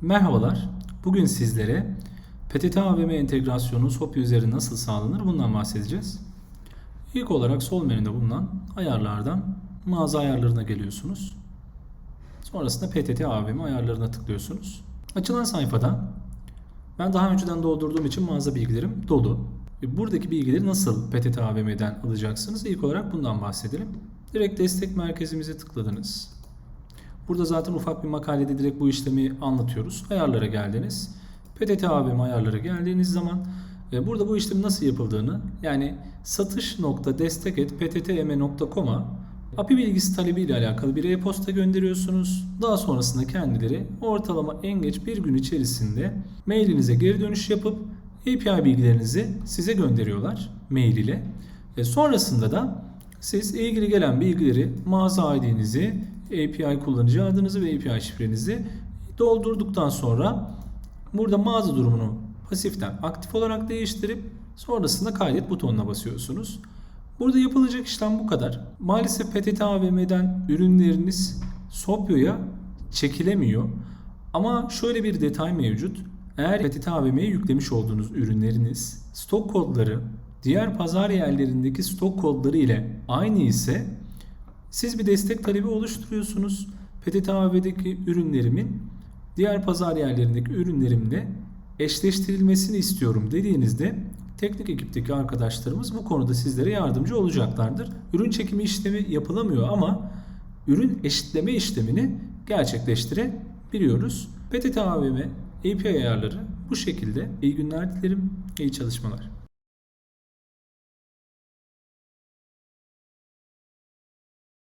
Merhabalar. Bugün sizlere PTT AVM entegrasyonu Sopya üzeri nasıl sağlanır bundan bahsedeceğiz. İlk olarak sol menüde bulunan ayarlardan mağaza ayarlarına geliyorsunuz. Sonrasında PTT AVM ayarlarına tıklıyorsunuz. Açılan sayfada ben daha önceden doldurduğum için mağaza bilgilerim dolu. Ve Buradaki bilgileri nasıl PTT AVM'den alacaksınız? İlk olarak bundan bahsedelim. Direkt destek merkezimize tıkladınız. Burada zaten ufak bir makalede direkt bu işlemi anlatıyoruz. Ayarlara geldiniz. PTT AVM ayarlara geldiğiniz zaman e, burada bu işlemin nasıl yapıldığını yani satış.destek.pttm.com'a API bilgisi talebi ile alakalı bir e-posta gönderiyorsunuz. Daha sonrasında kendileri ortalama en geç bir gün içerisinde mailinize geri dönüş yapıp API bilgilerinizi size gönderiyorlar mail ile. E, sonrasında da siz ilgili gelen bilgileri mağaza ID'nizi, API kullanıcı adınızı ve API şifrenizi doldurduktan sonra burada mağaza durumunu pasiften aktif olarak değiştirip sonrasında kaydet butonuna basıyorsunuz. Burada yapılacak işlem bu kadar. Maalesef PTT AVM'den ürünleriniz Sopyo'ya çekilemiyor. Ama şöyle bir detay mevcut. Eğer PTT AVM'ye yüklemiş olduğunuz ürünleriniz stok kodları diğer pazar yerlerindeki stok kodları ile aynı ise siz bir destek talebi oluşturuyorsunuz. PTT AVM'deki ürünlerimin diğer pazar yerlerindeki ürünlerimle eşleştirilmesini istiyorum dediğinizde teknik ekipteki arkadaşlarımız bu konuda sizlere yardımcı olacaklardır. Ürün çekimi işlemi yapılamıyor ama ürün eşitleme işlemini gerçekleştirebiliyoruz. PTT AVM API ayarları bu şekilde. İyi günler dilerim, iyi çalışmalar.